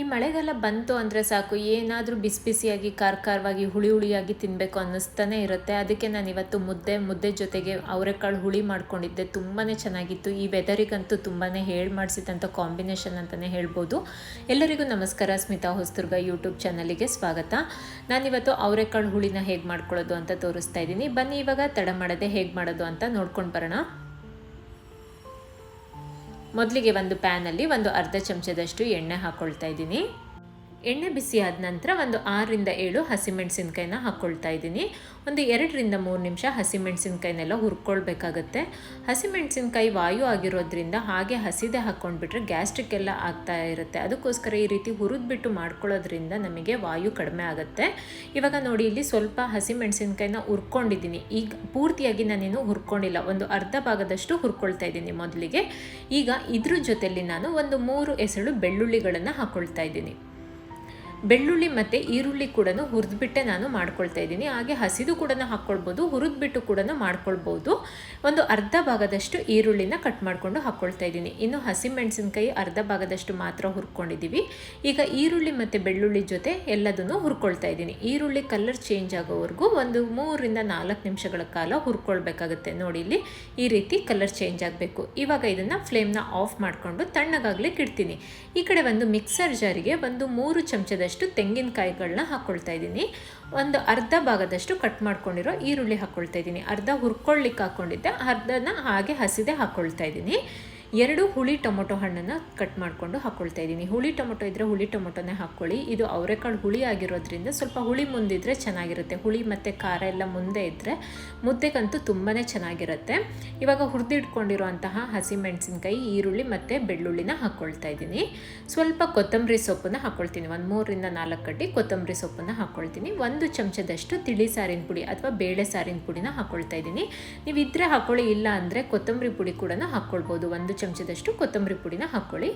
ಈ ಮಳೆಗಾಲ ಬಂತು ಅಂದರೆ ಸಾಕು, ಏನಾದರೂ ಬಿಸಿ ಬಿಸಿಯಾಗಿ ಖಾರ ಖಾರವಾಗಿ ಹುಳಿ ಹುಳಿಯಾಗಿ ತಿನ್ನಬೇಕು ಅನ್ನಿಸ್ತಾನೆ ಇರುತ್ತೆ. ಅದಕ್ಕೆ ನಾನು ಇವತ್ತು ಮುದ್ದೆ ಮುದ್ದೆ ಜೊತೆಗೆ ಅವರೆಕಾಳು ಹುಳಿ ಮಾಡ್ಕೊಂಡಿದ್ದೆ. ತುಂಬಾ ಚೆನ್ನಾಗಿತ್ತು. ಈ ವೆದರಿಗಂತೂ ತುಂಬಾ ಹೇಳಿ ಮಾಡಿಸಿದಂಥ ಕಾಂಬಿನೇಷನ್ ಅಂತಲೇ ಹೇಳ್ಬೋದು. ಎಲ್ಲರಿಗೂ ನಮಸ್ಕಾರ. ಸ್ಮಿತಾ ಹೊಸದುರ್ಗ ಯೂಟ್ಯೂಬ್ ಚಾನಲಿಗೆ ಸ್ವಾಗತ. ನಾನಿವತ್ತು ಅವರೆಕಾಳು ಹುಳಿನ ಹೇಗೆ ಮಾಡ್ಕೊಳ್ಳೋದು ಅಂತ ತೋರಿಸ್ತಾ ಇದ್ದೀನಿ. ಬನ್ನಿ ಇವಾಗ ತಡ ಮಾಡದೆ ಹೇಗೆ ಮಾಡೋದು ಅಂತ ನೋಡ್ಕೊಂಡು ಬರೋಣ. ಮೊದಲಿಗೆ ಒಂದು ಪ್ಯಾನಲ್ಲಿ ಒಂದು ಅರ್ಧ ಚಮಚದಷ್ಟು ಎಣ್ಣೆ ಹಾಕ್ಕೊಳ್ತಾ ಇದ್ದೀನಿ. ಎಣ್ಣೆ ಬಿಸಿ ಆದ ನಂತರ ಒಂದು ಆರರಿಂದ ಏಳು ಹಸಿಮೆಣಸಿನ್ಕಾಯಿನ ಹಾಕ್ಕೊಳ್ತಾ ಇದ್ದೀನಿ. ಒಂದು ಎರಡರಿಂದ ಮೂರು ನಿಮಿಷ ಹಸಿಮೆಣಸಿನ್ಕಾಯಿನೆಲ್ಲ ಹುರ್ಕೊಳ್ಬೇಕಾಗತ್ತೆ. ಹಸಿಮೆಣಸಿನ್ಕಾಯಿ ವಾಯು ಆಗಿರೋದ್ರಿಂದ ಹಾಗೆ ಹಸಿದೆ ಹಾಕ್ಕೊಂಡ್ಬಿಟ್ರೆ ಗ್ಯಾಸ್ಟ್ರಿಕ್ ಎಲ್ಲ ಆಗ್ತಾ ಇರುತ್ತೆ. ಅದಕ್ಕೋಸ್ಕರ ಈ ರೀತಿ ಹುರಿದ್ಬಿಟ್ಟು ಮಾಡ್ಕೊಳ್ಳೋದ್ರಿಂದ ನಮಗೆ ವಾಯು ಕಡಿಮೆ ಆಗುತ್ತೆ. ಇವಾಗ ನೋಡಿ, ಇಲ್ಲಿ ಸ್ವಲ್ಪ ಹಸಿಮೆಣಸಿನ್ಕಾಯಿನ ಹುರ್ಕೊಂಡಿದ್ದೀನಿ. ಈಗ ಪೂರ್ತಿಯಾಗಿ ನಾನೇನು ಹುರ್ಕೊಂಡಿಲ್ಲ. ಒಂದು ಅರ್ಧ ಭಾಗದಷ್ಟು ಹುರ್ಕೊಳ್ತಾ ಇದ್ದೀನಿ ಮೊದಲಿಗೆ. ಈಗ ಇದ್ರ ಜೊತೆಯಲ್ಲಿ ನಾನು ಒಂದು ಮೂರು ಎಸಳು ಬೆಳ್ಳುಳ್ಳಿಗಳನ್ನು ಹಾಕ್ಕೊಳ್ತಾ ಇದ್ದೀನಿ. ಬೆಳ್ಳುಳ್ಳಿ ಮತ್ತು ಈರುಳ್ಳಿ ಕೂಡ ಹುರಿದ್ಬಿಟ್ಟೆ ನಾನು ಮಾಡ್ಕೊಳ್ತಾ ಇದ್ದೀನಿ. ಹಾಗೆ ಹಸಿದು ಕೂಡ ಹಾಕ್ಕೊಳ್ಬೋದು, ಹುರಿದ್ಬಿಟ್ಟು ಕೂಡ ಮಾಡ್ಕೊಳ್ಬೋದು. ಒಂದು ಅರ್ಧ ಭಾಗದಷ್ಟು ಈರುಳ್ಳಿನ ಕಟ್ ಮಾಡಿಕೊಂಡು ಹಾಕ್ಕೊಳ್ತಾ ಇದ್ದೀನಿ. ಇನ್ನು ಹಸಿಮೆಣಸಿನ್ಕಾಯಿ ಅರ್ಧ ಭಾಗದಷ್ಟು ಮಾತ್ರ ಹುರ್ಕೊಂಡಿದ್ದೀವಿ. ಈಗ ಈರುಳ್ಳಿ ಮತ್ತು ಬೆಳ್ಳುಳ್ಳಿ ಜೊತೆ ಎಲ್ಲದನ್ನು ಹುರ್ಕೊಳ್ತಾ ಇದ್ದೀನಿ. ಈರುಳ್ಳಿ ಕಲರ್ ಚೇಂಜ್ ಆಗೋವರೆಗೂ ಒಂದು ಮೂರರಿಂದ ನಾಲ್ಕು ನಿಮಿಷಗಳ ಕಾಲ ಹುರ್ಕೊಳ್ಬೇಕಾಗುತ್ತೆ. ನೋಡಿ ಇಲ್ಲಿ ಈ ರೀತಿ ಕಲರ್ ಚೇಂಜ್ ಆಗಬೇಕು. ಇವಾಗ ಇದನ್ನು ಫ್ಲೇಮ್ನ ಆಫ್ ಮಾಡಿಕೊಂಡು ತಣ್ಣಗಾಗ್ಲಿಕ್ಕೆ ಇಡ್ತೀನಿ. ಈ ಕಡೆ ಒಂದು ಮಿಕ್ಸರ್ ಜಾರಿಗೆ ಒಂದು ಮೂರು ಚಮಚದಷ್ಟು ತೆಂಗಿನಕಾಯಿಗಳನ್ನ ಹಾಕ್ಕೊಳ್ತಾ ಇದ್ದೀನಿ. ಒಂದು ಅರ್ಧ ಭಾಗದಷ್ಟು ಕಟ್ ಮಾಡ್ಕೊಂಡಿರೋ ಈರುಳ್ಳಿ ಹಾಕ್ಕೊಳ್ತಾ ಇದ್ದೀನಿ. ಅರ್ಧ ಹುರ್ಕೊಳ್ಳಿಕ್ಕೆ ಹಾಕ್ಕೊಂಡಿದ್ದೆ ಅರ್ಧನ ಹಾಗೆ ಹಸಿದೆ ಹಾಕ್ಕೊಳ್ತಾ ಇದ್ದೀನಿ. ಎರಡು ಹುಳಿ ಟೊಮೊಟೊ ಹಣ್ಣನ್ನು ಕಟ್ ಮಾಡಿಕೊಂಡು ಹಾಕ್ಕೊಳ್ತಾ ಇದ್ದೀನಿ. ಹುಳಿ ಟೊಮೊಟೊ ಇದ್ದರೆ ಹುಳಿ ಟೊಮೊಟೊನೇ ಹಾಕ್ಕೊಳ್ಳಿ. ಇದು ಅವರೆಕಾಳು ಹುಳಿ ಆಗಿರೋದ್ರಿಂದ ಸ್ವಲ್ಪ ಹುಳಿ ಮುಂದಿದ್ರೆ ಚೆನ್ನಾಗಿರುತ್ತೆ. ಹುಳಿ ಮತ್ತು ಖಾರ ಎಲ್ಲ ಮುಂದೆ ಇದ್ದರೆ ಮುದ್ದೆಗಂತೂ ತುಂಬಾ ಚೆನ್ನಾಗಿರುತ್ತೆ. ಇವಾಗ ಹುರಿದಿಟ್ಕೊಂಡಿರುವಂತಹ ಹಸಿಮೆಣಸಿನ್ಕಾಯಿ, ಈರುಳ್ಳಿ ಮತ್ತು ಬೆಳ್ಳುಳ್ಳಿನ ಹಾಕ್ಕೊಳ್ತಾ ಇದ್ದೀನಿ. ಸ್ವಲ್ಪ ಕೊತ್ತಂಬರಿ ಸೊಪ್ಪನ್ನು ಹಾಕ್ಕೊಳ್ತೀನಿ ಒಂದು ಮೂರರಿಂದ ನಾಲ್ಕು ಕಡ್ಡಿ ಕೊತ್ತಂಬರಿ ಸೊಪ್ಪನ್ನು ಹಾಕ್ಕೊಳ್ತೀನಿ ಒಂದು ಚಮಚದಷ್ಟು ತಿಳಿ ಸಾರಿನ ಪುಡಿ ಅಥವಾ ಬೇಳೆ ಸಾರಿನ ಪುಡಿನ ಹಾಕ್ಕೊಳ್ತಾ ಇದ್ದೀನಿ. ನೀವು ಇದ್ದರೆ ಹಾಕ್ಕೊಳ್ಳಿ ಇಲ್ಲ ಅಂದರೆ ಕೊತ್ತಂಬರಿ ಪುಡಿ ಕೂಡ ಹಾಕ್ಕೊಳ್ಬೋದು ಒಂದು ಚಮಚದಷ್ಟು ಕೊತ್ತಂಬರಿ ಪುಡಿನ ಹಾಕ್ಕೊಳ್ಳಿ.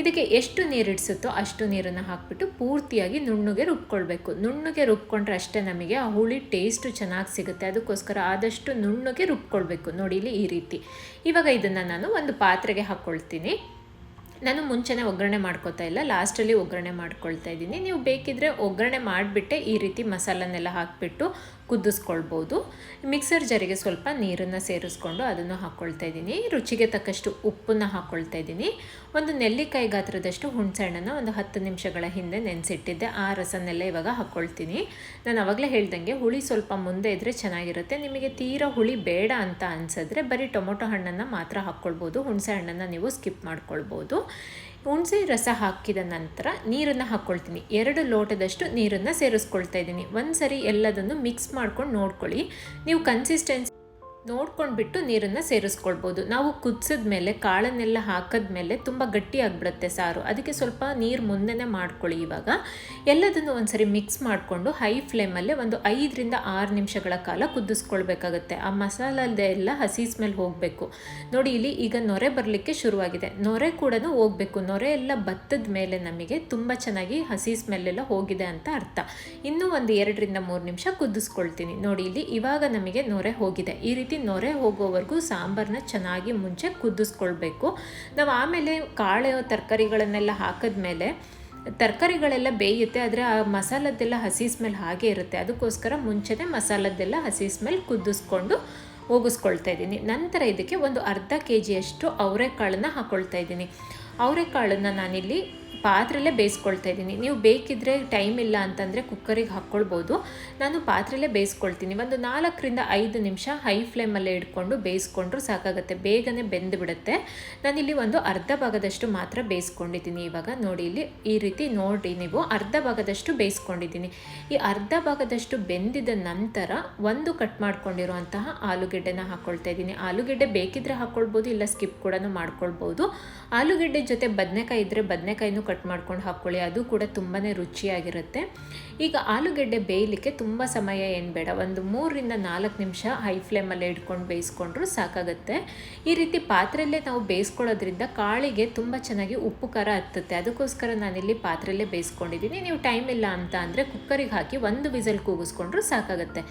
ಇದಕ್ಕೆ ಎಷ್ಟು ನೀರು ಇಡಿಸುತ್ತೋ ಅಷ್ಟು ನೀರನ್ನು ಹಾಕ್ಬಿಟ್ಟು ಪೂರ್ತಿಯಾಗಿ ನುಣ್ಣಗೆ ರುಬ್ಕೊಳ್ಬೇಕು. ನುಣ್ಣಗೆ ರುಬ್ಕೊಂಡ್ರೆ ಅಷ್ಟೇ ನಮಗೆ ಆ ಹುಳಿ ಟೇಸ್ಟು ಚೆನ್ನಾಗಿ ಸಿಗುತ್ತೆ. ಅದಕ್ಕೋಸ್ಕರ ಆದಷ್ಟು ನುಣ್ಣಗೆ ರುಬ್ಕೊಳ್ಬೇಕು. ನೋಡಿ ಇಲ್ಲಿ ಈ ರೀತಿ. ಇವಾಗ ಇದನ್ನು ನಾನು ಒಂದು ಪಾತ್ರೆಗೆ ಹಾಕ್ಕೊಳ್ತೀನಿ. ನಾನು ಮುಂಚೆನೇ ಒಗ್ಗರಣೆ ಮಾಡ್ಕೋತಾ ಇಲ್ಲ. ಲಾಸ್ಟಲ್ಲಿ ಒಗ್ಗರಣೆ ಮಾಡ್ಕೊಳ್ತಾ ಇದ್ದೀನಿ. ನೀವು ಬೇಕಿದ್ರೆ ಒಗ್ಗರಣೆ ಮಾಡಿಬಿಟ್ಟೆ ಈ ರೀತಿ ಮಸಾಲನ್ನೆಲ್ಲ ಹಾಕಿಬಿಟ್ಟು ಕುದಿಸ್ಕೊಳ್ಬೋದು. ಮಿಕ್ಸರ್ ಜರಿಗೆ ಸ್ವಲ್ಪ ನೀರನ್ನು ಸೇರಿಸ್ಕೊಂಡು ಅದನ್ನು ಹಾಕ್ಕೊಳ್ತಾ ಇದ್ದೀನಿ. ರುಚಿಗೆ ತಕ್ಕಷ್ಟು ಉಪ್ಪನ್ನು ಹಾಕ್ಕೊಳ್ತಾ ಇದ್ದೀನಿ. ಒಂದು ನೆಲ್ಲಿಕಾಯಿ ಗಾತ್ರದಷ್ಟು ಹುಣಸೆಹಣ್ಣನ್ನು ಒಂದು ಹತ್ತು ನಿಮಿಷಗಳ ಹಿಂದೆ ನೆನೆಸಿಟ್ಟಿದ್ದೆ. ಆ ರಸನ್ನೆಲ್ಲ ಇವಾಗ ಹಾಕ್ಕೊಳ್ತೀನಿ ನಾನು ಆವಾಗಲೇ ಹೇಳ್ದಂಗೆ ಹುಳಿ ಸ್ವಲ್ಪ ಮುಂದೆ ಇದ್ದರೆ ಚೆನ್ನಾಗಿರುತ್ತೆ. ನಿಮಗೆ ತೀರಾ ಹುಳಿ ಬೇಡ ಅಂತ ಅನಿಸಿದ್ರೆ ಬರೀ ಟೊಮೊಟೊ ಹಣ್ಣನ್ನು ಮಾತ್ರ ಹಾಕ್ಕೊಳ್ಬೋದು ಹುಣಸೆ ಹಣ್ಣನ್ನು ನೀವು ಸ್ಕಿಪ್ ಮಾಡ್ಕೊಳ್ಬೋದು. ಹುಣಸೆ ರಸ ಹಾಕಿದ ನಂತರ ನೀರನ್ನು ಹಾಕ್ಕೊಳ್ತೀನಿ ಎರಡು ಲೋಟದಷ್ಟು ನೀರನ್ನು ಸೇರಿಸ್ಕೊಳ್ತಾ ಇದ್ದೀನಿ. ಒಂದು ಸರಿ ಎಲ್ಲದನ್ನು ಮಿಕ್ಸ್ ಮಾಡ್ಕೊಂಡು ನೋಡ್ಕೊಳ್ಳಿ. ನೀವು ಕನ್ಸಿಸ್ಟೆನ್ಸಿ ನೋಡ್ಕೊಂಡ್ಬಿಟ್ಟು ನೀರನ್ನು ಸೇರಿಸ್ಕೊಳ್ಬೋದು. ನಾವು ಕುದಿಸಿದ ಮೇಲೆ ಕಾಳನ್ನೆಲ್ಲ ಹಾಕಿದ ಮೇಲೆ ತುಂಬ ಗಟ್ಟಿ ಆಗಿಬಿಡುತ್ತೆ ಸಾರು. ಅದಕ್ಕೆ ಸ್ವಲ್ಪ ನೀರು ಮುಂದೆನೇ ಮಾಡ್ಕೊಳ್ಳಿ ಇವಾಗ. ಎಲ್ಲದನ್ನು ಒಂದ್ಸರಿ ಮಿಕ್ಸ್ ಮಾಡಿಕೊಂಡು ಹೈ ಫ್ಲೇಮಲ್ಲೇ ಒಂದು ಐದರಿಂದ ಆರು ನಿಮಿಷಗಳ ಕಾಲ ಕುದಿಸ್ಕೊಳ್ಬೇಕಾಗತ್ತೆ. ಆ ಮಸಾಲದೆ ಎಲ್ಲ ಹಸಿ ಸ್ಮೆಲ್ ಹೋಗಬೇಕು. ನೋಡಿ, ಇಲ್ಲಿ ಈಗ ನೊರೆ ಬರಲಿಕ್ಕೆ ಶುರುವಾಗಿದೆ. ನೊರೆ ಕೂಡ ಹೋಗಬೇಕು. ನೊರೆ ಎಲ್ಲ ಬತ್ತದ ಮೇಲೆ ನಮಗೆ ತುಂಬ ಚೆನ್ನಾಗಿ ಹಸಿ ಸ್ಮೆಲ್ಲೆಲ್ಲ ಹೋಗಿದೆ ಅಂತ ಅರ್ಥ. ಇನ್ನೂ ಒಂದು ಎರಡರಿಂದ ಮೂರು ನಿಮಿಷ ಕುದಿಸ್ಕೊಳ್ತೀನಿ. ನೋಡಿ, ಇಲ್ಲಿ ಇವಾಗ ನಮಗೆ ನೊರೆ ಹೋಗಿದೆ. ಈ ರೀತಿ ನೊರೆ ಹೋಗೋವರೆಗೂ ಸಾಂಬಾರನ್ನ ಚೆನ್ನಾಗಿ ಮುಂಚೆ ಕುದಿಸ್ಕೊಳ್ಬೇಕು. ನಾವು ಆಮೇಲೆ ಕಾಳೆ ತರಕಾರಿಗಳನ್ನೆಲ್ಲ ಹಾಕಿದ್ಮೇಲೆ ತರಕಾರಿಗಳೆಲ್ಲ ಬೇಯುತ್ತೆ, ಆದರೆ ಆ ಮಸಾಲದ್ದೆಲ್ಲ ಹಸಿ ಸ್ಮೆಲ್ ಹಾಗೆ ಇರುತ್ತೆ. ಅದಕ್ಕೋಸ್ಕರ ಮುಂಚೆನೇ ಮಸಾಲದ್ದೆಲ್ಲ ಹಸಿ ಸ್ಮೆಲ್ ಕುದಿಸ್ಕೊಂಡು ಹೋಗಿಸ್ಕೊಳ್ತಾ ಇದ್ದೀನಿ. ನಂತರ ಇದಕ್ಕೆ ಒಂದು ಅರ್ಧ ಕೆ ಜಿಯಷ್ಟು ಅವರೆಕಾಳನ್ನು ಹಾಕ್ಕೊಳ್ತಾ ಇದ್ದೀನಿ. ಅವರೆಕಾಳನ್ನು ನಾನಿಲ್ಲಿ ಪಾತ್ರೆಯಲ್ಲೇ ಬೇಯಿಸ್ಕೊಳ್ತಾ ಇದ್ದೀನಿ. ನೀವು ಬೇಕಿದ್ದರೆ ಟೈಮ್ ಇಲ್ಲ ಅಂತಂದರೆ ಕುಕ್ಕರಿಗೆ ಹಾಕ್ಕೊಳ್ಬೋದು. ನಾನು ಪಾತ್ರೆಯಲ್ಲೇ ಬೇಯಿಸ್ಕೊಳ್ತೀನಿ. ಒಂದು ನಾಲ್ಕರಿಂದ ಐದು ನಿಮಿಷ ಹೈ ಫ್ಲೇಮಲ್ಲೇ ಇಟ್ಕೊಂಡು ಬೇಯಿಸ್ಕೊಂಡ್ರು ಸಾಕಾಗುತ್ತೆ. ಬೇಗನೆ ಬೆಂದು ಬಿಡುತ್ತೆ ನಾನಿಲ್ಲಿ ಒಂದು ಅರ್ಧ ಭಾಗದಷ್ಟು ಮಾತ್ರ ಬೇಯಿಸ್ಕೊಂಡಿದ್ದೀನಿ ಇವಾಗ. ನೋಡಿ, ಇಲ್ಲಿ ಈ ರೀತಿ ನೋಡಿ ನೀವು ಅರ್ಧ ಭಾಗದಷ್ಟು ಬೇಯಿಸ್ಕೊಂಡಿದ್ದೀನಿ. ಈ ಅರ್ಧ ಭಾಗದಷ್ಟು ಬೆಂದಿದ ನಂತರ ಒಂದು ಕಟ್ ಮಾಡ್ಕೊಂಡಿರುವಂತಹ ಆಲೂಗೆಡ್ಡೆನ ಹಾಕ್ಕೊಳ್ತಾ ಇದ್ದೀನಿ. ಆಲೂಗೆಡ್ಡೆ ಬೇಕಿದ್ರೆ ಹಾಕ್ಕೊಳ್ಬೋದು, ಇಲ್ಲ ಸ್ಕಿಪ್ ಕೂಡ ಮಾಡ್ಕೊಳ್ಬೋದು. ಆಲೂಗೆಡ್ಡೆ ಜೊತೆ ಬದನೆಕಾಯಿ ಇದ್ದರೆ ಬದನೆಕಾಯಿನೂ ಮಾಡ್ಕೊಂಡು ಹಾಕ್ಕೊಳ್ಳಿ ಅದು ಕೂಡ ತುಂಬಾ ರುಚಿಯಾಗಿರುತ್ತೆ. ಈಗ ಆಲೂಗೆಡ್ಡೆ ಬೇಯಲಿಕ್ಕೆ ತುಂಬ ಸಮಯ ಏನು ಬೇಡ, ಒಂದು ಮೂರರಿಂದ ನಾಲ್ಕು ನಿಮಿಷ ಹೈ ಫ್ಲೇಮಲ್ಲೇ ಇಟ್ಕೊಂಡು ಬೇಯಿಸ್ಕೊಂಡ್ರು ಸಾಕಾಗುತ್ತೆ. ಈ ರೀತಿ ಪಾತ್ರೆಯಲ್ಲೇ ನಾವು ಬೇಯಿಸ್ಕೊಳ್ಳೋದ್ರಿಂದ ಕಾಳಿಗೆ ತುಂಬ ಚೆನ್ನಾಗಿ ಉಪ್ಪು ಖಾರ ಹತ್ತುತ್ತೆ. ಅದಕ್ಕೋಸ್ಕರ ನಾನಿಲ್ಲಿ ಪಾತ್ರೆಯಲ್ಲೇ ಬೇಯಿಸ್ಕೊಂಡಿದ್ದೀನಿ. ನೀವು ಟೈಮ್ ಇಲ್ಲ ಅಂತ ಅಂದರೆ ಕುಕ್ಕರಿಗೆ ಹಾಕಿ ಒಂದು ವಿಸಲ್ ಕೂಗಿಸ್ಕೊಂಡ್ರು ಸಾಕಾಗುತ್ತೆ.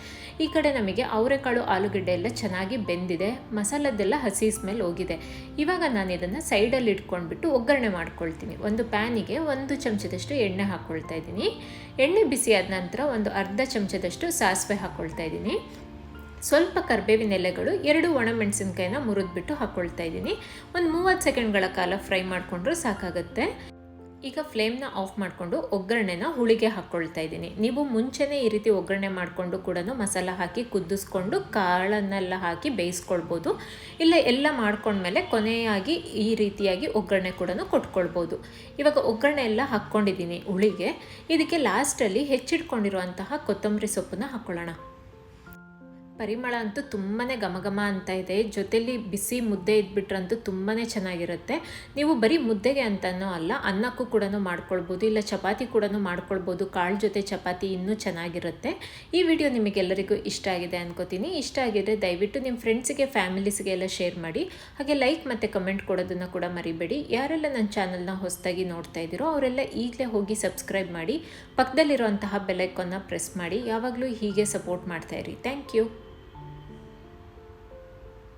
ಈ ಕಡೆ ನಮಗೆ ಅವರೆಕಾಳು ಆಲೂಗೆಡ್ಡೆ ಎಲ್ಲ ಚೆನ್ನಾಗಿ ಬೆಂದಿದೆ. ಮಸಾಲದ್ದೆಲ್ಲ ಹಸಿ ಸ್ಮೆಲ್ ಹೋಗಿದೆ. ಇವಾಗ ನಾನು ಇದನ್ನು ಸೈಡಲ್ಲಿ ಇಟ್ಕೊಂಡ್ಬಿಟ್ಟು ಒಗ್ಗರಣೆ ಮಾಡ್ಕೊಳ್ತೀನಿ. ಒಂದು ಪ್ಯಾನ್ ಪ್ಯಾನಿಗೆ ಒಂದು ಚಮಚದಷ್ಟು ಎಣ್ಣೆ ಹಾಕ್ಕೊಳ್ತಾ ಇದ್ದೀನಿ. ಎಣ್ಣೆ ಬಿಸಿ ಆದ ನಂತರ ಒಂದು ಅರ್ಧ ಚಮಚದಷ್ಟು ಸಾಸಿವೆ ಹಾಕ್ಕೊಳ್ತಾ ಇದ್ದೀನಿ. ಸ್ವಲ್ಪ ಕರ್ಬೇವಿನ ಎಲೆಗಳು ಎರಡು ಒಣಮೆಣಸಿನ್ಕಾಯಿನ ಮುರಿದ್ಬಿಟ್ಟು ಹಾಕ್ಕೊಳ್ತಾ ಇದ್ದೀನಿ. ಒಂದು ಮೂವತ್ತು ಸೆಕೆಂಡ್ಗಳ ಕಾಲ ಫ್ರೈ ಮಾಡಿಕೊಂಡ್ರೂ ಸಾಕಾಗುತ್ತೆ. ಈಗ ಫ್ಲೇಮ್ನ ಆಫ್ ಮಾಡಿಕೊಂಡು ಒಗ್ಗರಣೆನ ಹುಳಿಗೆ ಹಾಕ್ಕೊಳ್ತಾ ಇದ್ದೀನಿ. ನೀವು ಮುಂಚೆನೇ ಈ ರೀತಿ ಒಗ್ಗರಣೆ ಮಾಡಿಕೊಂಡು ಕೂಡ ಮಸಾಲ ಹಾಕಿ ಕುದಿಸ್ಕೊಂಡು ಕಾಳನ್ನೆಲ್ಲ ಹಾಕಿ ಬೇಯಿಸ್ಕೊಳ್ಬೋದು. ಇಲ್ಲ ಎಲ್ಲ ಮಾಡ್ಕೊಂಡ್ಮೇಲೆ ಕೊನೆಯಾಗಿ ಈ ರೀತಿಯಾಗಿ ಒಗ್ಗರಣೆ ಕೂಡ ಕೊಟ್ಕೊಳ್ಬೋದು. ಇವಾಗ ಒಗ್ಗರಣೆ ಎಲ್ಲ ಹಾಕ್ಕೊಂಡಿದ್ದೀನಿ ಹುಳಿಗೆ. ಇದಕ್ಕೆ ಲಾಸ್ಟಲ್ಲಿ ಹೆಚ್ಚಿಟ್ಕೊಂಡಿರುವಂತಹ ಕೊತ್ತಂಬರಿ ಸೊಪ್ಪನ್ನ ಹಾಕ್ಕೊಳ್ಳೋಣ ಪರಿಮಳ ಅಂತೂ ತುಂಬಾ ಘಮಘಮ ಅಂತ ಇದೆ. ಜೊತೆಲಿ ಬಿಸಿ ಮುದ್ದೆ ಇದ್ಬಿಟ್ರಂತೂ ತುಂಬಾ ಚೆನ್ನಾಗಿರುತ್ತೆ. ನೀವು ಬರೀ ಮುದ್ದೆಗೆ ಅಂತನೂ ಅಲ್ಲ, ಅನ್ನಕ್ಕೂ ಕೂಡ ಮಾಡ್ಕೊಳ್ಬೋದು, ಇಲ್ಲ ಚಪಾತಿ ಕೂಡ ಮಾಡ್ಕೊಳ್ಬೋದು. ಕಾಳು ಜೊತೆ ಚಪಾತಿ ಇನ್ನೂ ಚೆನ್ನಾಗಿರುತ್ತೆ. ಈ ವಿಡಿಯೋ ನಿಮಗೆಲ್ಲರಿಗೂ ಇಷ್ಟ ಆಗಿದೆ ಅನ್ಕೋತೀನಿ. ಇಷ್ಟ ಆಗಿದ್ರೆ ದಯವಿಟ್ಟು ನಿಮ್ಮ ಫ್ರೆಂಡ್ಸಿಗೆ ಫ್ಯಾಮಿಲೀಸ್ಗೆ ಎಲ್ಲ ಶೇರ್ ಮಾಡಿ. ಹಾಗೆ ಲೈಕ್ ಮತ್ತು ಕಮೆಂಟ್ ಕೊಡೋದನ್ನು ಕೂಡ ಮರಿಬೇಡಿ. ಯಾರೆಲ್ಲ ನನ್ನ ಚಾನಲ್ನ ಹೊಸದಾಗಿ ನೋಡ್ತಾ ಇದ್ದೀರೋ ಅವರೆಲ್ಲ ಈಗಲೇ ಹೋಗಿ ಸಬ್ಸ್ಕ್ರೈಬ್ ಮಾಡಿ. ಪಕ್ಕದಲ್ಲಿರುವಂತಹ ಬೆಲೈಕನ್ನ ಪ್ರೆಸ್ ಮಾಡಿ. ಯಾವಾಗಲೂ ಹೀಗೆ ಸಪೋರ್ಟ್ ಮಾಡ್ತಾಯಿರಿ ಥ್ಯಾಂಕ್ ಯು.